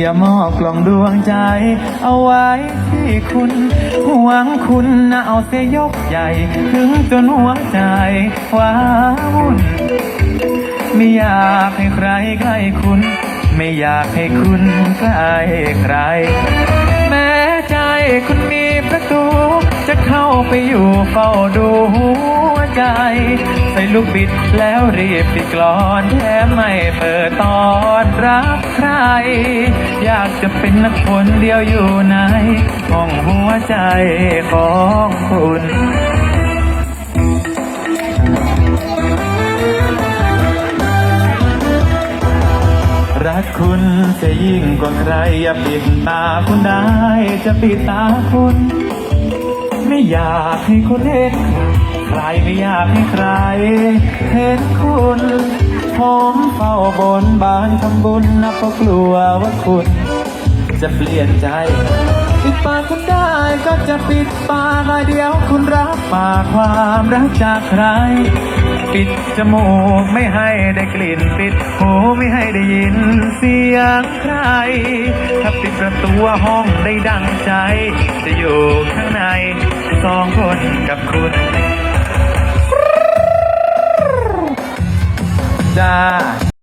อย่ามอบกล่องดวงใจ เอาไว้ที่คุณหวังคุณนะเอาเสียยกใหญ่ ถึงจนหัวใจว้าวุ่นไม่อยากให้ใครใกล้คุณ ไม่อยากให้คุณใกล้ใคร แม้ใจคุณมีประตู จะเข้าไปอยู่เฝ้าดู ใจ ใส่ลูกบิดแล้วรีบปิดกลอนแถมไม่เปิดตอนรับใคร อยากจะเป็นนักคนเดียวอยู่ในห้องหัวใจของคุณรักคุณจะยิ่งกว่าใคร อย่าปิดตาคุณได้ จะปิดตาคุณ ไม่อยากให้คุณเห็นใครไม่อยากให้ใคร เห็นคุณผมเฝ้าบนบานทำบุญนับเพราะกลัวว่าคุณ จะเปลี่ยนใจปิดปากคุณได้ก็จะปิดปากหน่อยเดียวคุณรับปากความรักจากใคร ปิดจมูกไม่ให้ได้กลิ่นปิดหูไม่ให้ได้ยินเสียงใคร ถ้าปิดประตูห้องได้ดังใจ จะอยู่ กับคุณจ้า